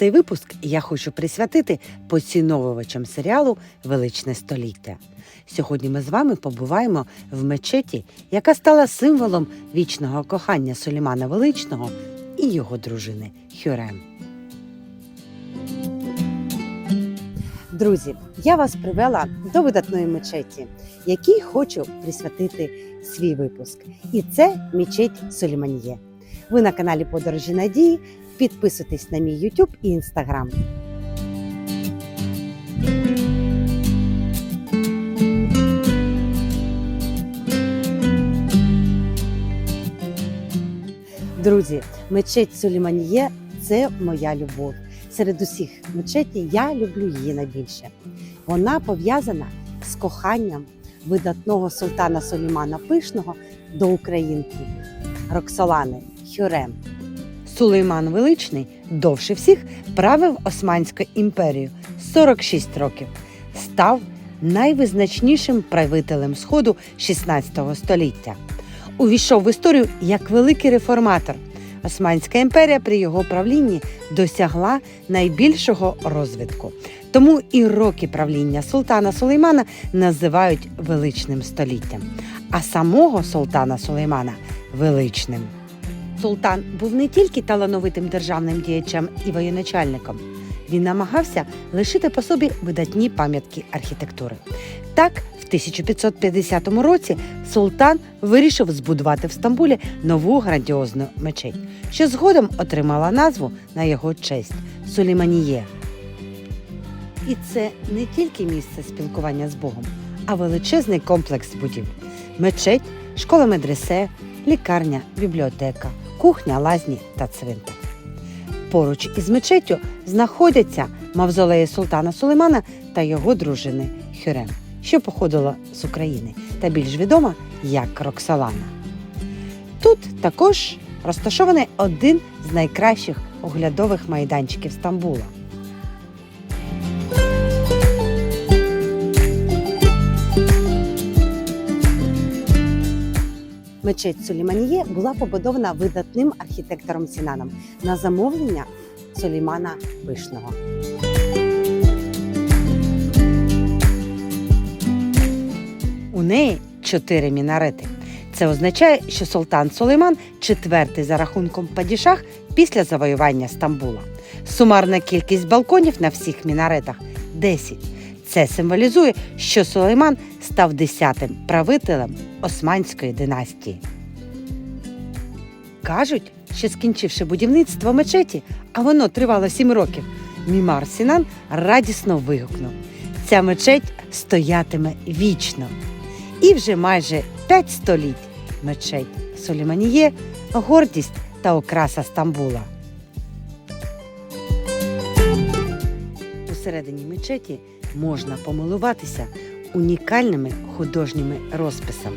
цей випуск я хочу присвятити поціновувачам серіалу Величне століття. Сьогодні ми з вами побуваємо в мечеті, яка стала символом вічного кохання Сулеймана Величного і його дружини Хюрем. Друзі, я вас привела до видатної мечеті, якій хочу присвятити свій випуск. І це мечеть Сулейманіє. Ви на каналі Подорожі Надії. Підписуйтесь на мій YouTube і Instagram. Друзі, мечеть Сулейманіє – це моя любов. Серед усіх мечетей я люблю її найбільше. Вона пов'язана з коханням видатного султана Сулеймана Пишного до українки Роксолани Хюрем. Сулейман Величний довше всіх правив Османську імперію 46 років, став найвизначнішим правителем Сходу 16 століття. Увійшов в історію як великий реформатор. Османська імперія при його правлінні досягла найбільшого розвитку. Тому і роки правління султана Сулеймана називають величним століттям, а самого султана Сулеймана величним. Султан був не тільки талановитим державним діячем і воєначальником, він намагався лишити по собі видатні пам'ятки архітектури. Так, в 1550 році султан вирішив збудувати в Стамбулі нову грандіозну мечеть, що згодом отримала назву на його честь Сулейманіє. І це не тільки місце спілкування з Богом, а величезний комплекс будівель: мечеть, школа медресе, лікарня, бібліотека, кухня, лазні та цвинтар. Поруч із мечеттю знаходяться мавзолеї султана Сулеймана та його дружини Хюрем, що походила з України та більш відома як Роксолана. Тут також розташований один з найкращих оглядових майданчиків Стамбула. Мечеть Сулейманіє була побудована видатним архітектором Сінаном на замовлення Сулеймана Пишного. У неї чотири мінарети. Це означає, що султан Сулейман четвертий за рахунком падішах після завоювання Стамбула. Сумарна кількість балконів на всіх мінаретах 10. Це символізує, що Сулейман став десятим правителем Османської династії. Кажуть, що скінчивши будівництво мечеті, а воно тривало сім років, Мімар Сінан радісно вигукнув: ця мечеть стоятиме вічно. І вже майже п'ять століть мечеть Сулейманіє – гордість та окраса Стамбула. Усередині мечеті можна помилуватися унікальними художніми розписами.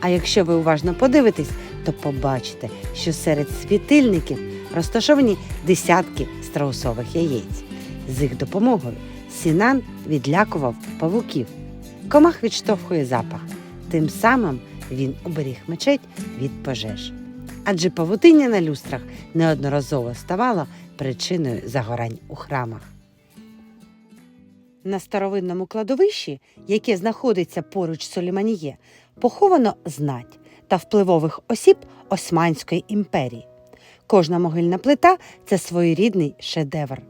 А якщо ви уважно подивитесь, то побачите, що серед світильників розташовані десятки страусових яєць. З їх допомогою Сінан відлякував павуків. Комах відштовхує запах. Тим самим він уберіг мечеть від пожеж. Адже павутиння на люстрах неодноразово ставало причиною загорань у храмах. На старовинному кладовищі, яке знаходиться поруч Соліманіє, поховано знать та впливових осіб Османської імперії. Кожна могильна плита це своєрідний шедевр,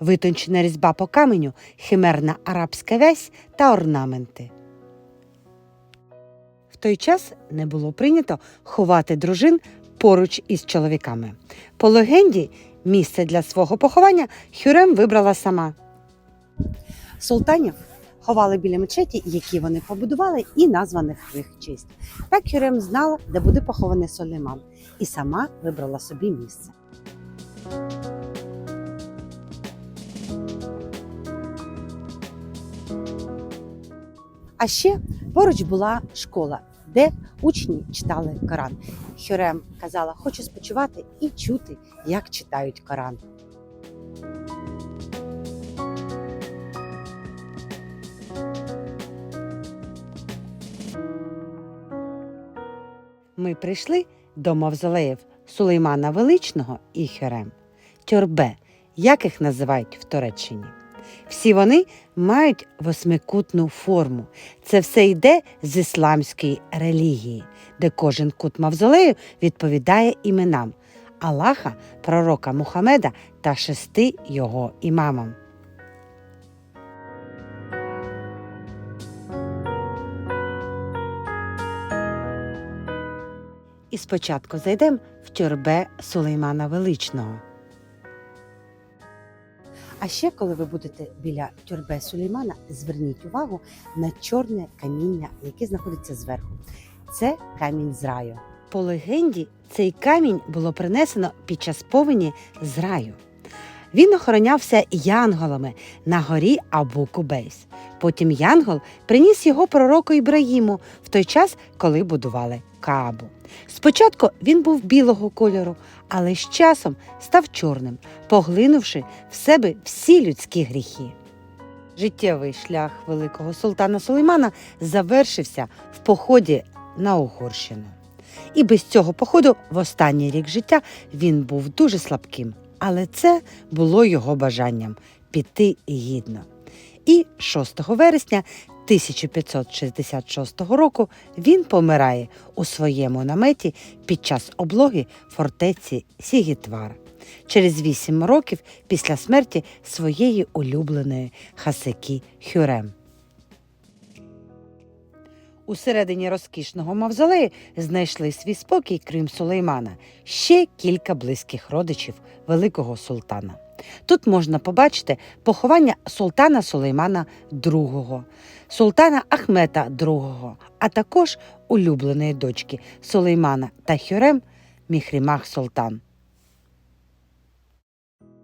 витончена різьба по каменю, химерна арабська вязь та орнаменти. В той час не було прийнято ховати дружин поруч із чоловіками. По легенді, місце для свого поховання Хюрем вибрала сама. Султанів ховали біля мечеті, які вони побудували, і названих в їх честь. Так Хюрем знала, де буде похований Сулейман, і сама вибрала собі місце. А ще поруч була школа, де учні читали Коран. Хюрем казала, хочу спочивати і чути, як читають Коран. Ми прийшли до мавзолеїв Сулеймана Величного і Хюрем. Тюрбе як їх називають в Туреччині. Всі вони мають восьмикутну форму. Це все йде з ісламської релігії, де кожен кут мавзолею відповідає іменам Аллаха, пророка Мухаммеда та шести його імамам. І спочатку зайдемо в тюрбе Сулеймана Величного. А ще, коли ви будете біля тюрбе Сулеймана, зверніть увагу на чорне каміння, яке знаходиться зверху. Це камінь з раю. По легенді, цей камінь було принесено під час повені з раю. Він охоронявся янголами на горі Абу Кубейс. Потім янгол приніс його пророку Ібраїму в той час, коли будували Каабу. Спочатку він був білого кольору, але з часом став чорним, поглинувши в себе всі людські гріхи. Життєвий шлях великого султана Сулеймана завершився в поході на Угорщину. І без цього походу в останній рік життя він був дуже слабким, але це було його бажанням піти гідно. І 6 вересня 1566 року він помирає у своєму наметі під час облоги фортеці Сігітвар через вісім років після смерті своєї улюбленої Хасекі Хюрем. У середині розкішного мавзолею знайшли свій спокій, крім Сулеймана, ще кілька близьких родичів великого султана. Тут можна побачити поховання султана Сулеймана II, султана Ахмета II, а також улюбленої дочки Сулеймана та Хюрем Міхрімах Султан.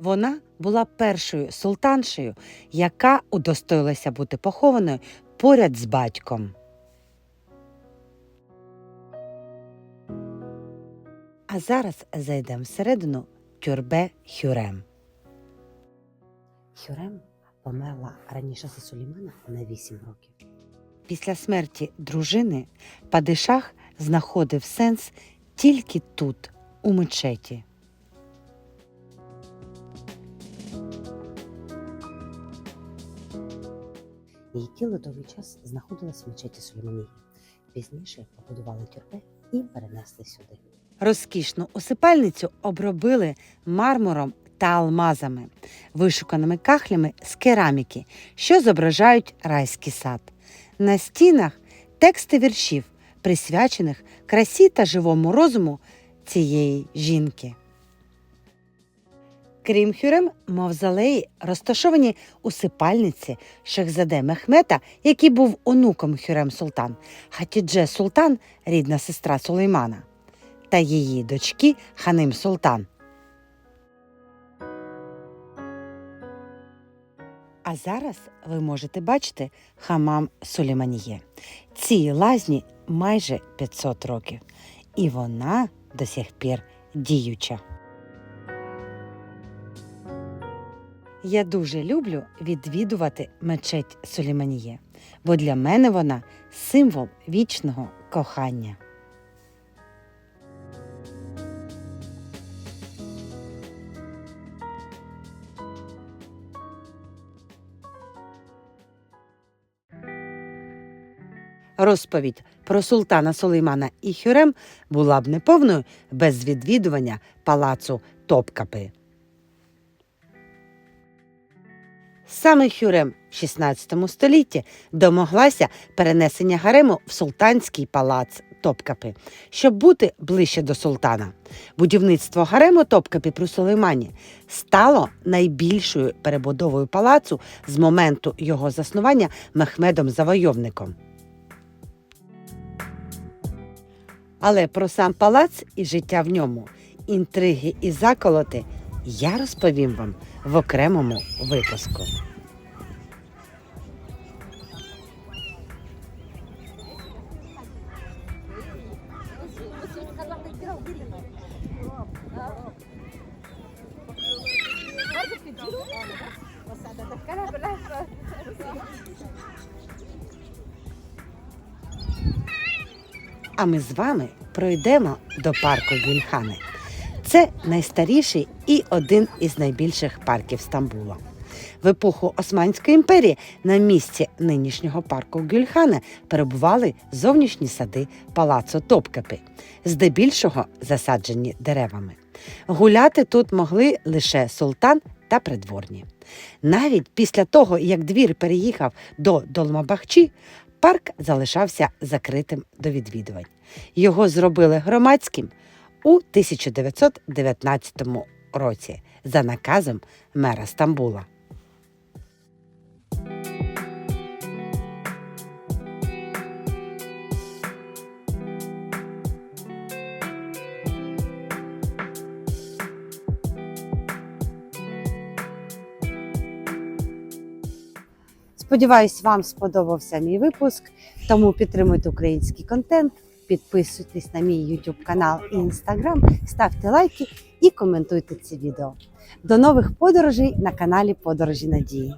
Вона була першою султаншею, яка удостоїлася бути похованою поряд з батьком. А зараз зайдемо всередину тюрбе Хюрем. Хюрем померла раніше за Сулеймана на 8 років. Після смерті дружини Падишах знаходив сенс тільки тут, у мечеті. Її тіло довгий час знаходилось в мечеті Сулейманії. Пізніше побудували тюрбе і перенесли сюди. Розкішну усипальницю обробили мармуром та алмазами, вишуканими кахлями з кераміки, що зображають райський сад. На стінах тексти віршів, присвячених красі та живому розуму цієї жінки. Крім Хюрем, мавзолеї розташовані у сипальниці Шехзаде Мехмета, який був онуком Хюрем Султан, Хатідже Султан, рідна сестра Сулеймана, та її дочки Ханим Султан. А зараз ви можете бачити хамам Сулейманіє. Цій лазні майже 500 років, і вона до сих пір діюча. Я дуже люблю відвідувати мечеть Сулейманіє, бо для мене вона символ вічного кохання. Розповідь про султана Сулеймана і Хюрем була б неповною без відвідування палацу Топкапи. Саме Хюрем в 16 столітті домоглася перенесення гарему в султанський палац Топкапи, щоб бути ближче до султана. Будівництво гарему Топкапі при Сулеймані стало найбільшою перебудовою палацу з моменту його заснування Мехмедом Завойовником. Але про сам палац і життя в ньому, інтриги і заколоти я розповім вам в окремому випуску. А ми з вами пройдемо до парку Гюльхани. Це найстаріший і один із найбільших парків Стамбула. В епоху Османської імперії на місці нинішнього парку Гюльхана перебували зовнішні сади палацу Топкапи, здебільшого засаджені деревами. Гуляти тут могли лише султан та придворні. Навіть після того, як двір переїхав до Долмабахчі, парк залишався закритим до відвідувань. Його зробили громадським у 1919 році за наказом мера Стамбула. Сподіваюсь, вам сподобався мій випуск. Тому підтримуйте український контент, підписуйтесь на мій YouTube канал і Instagram, ставте лайки і коментуйте ці відео. До нових подорожей на каналі Подорожі Надії.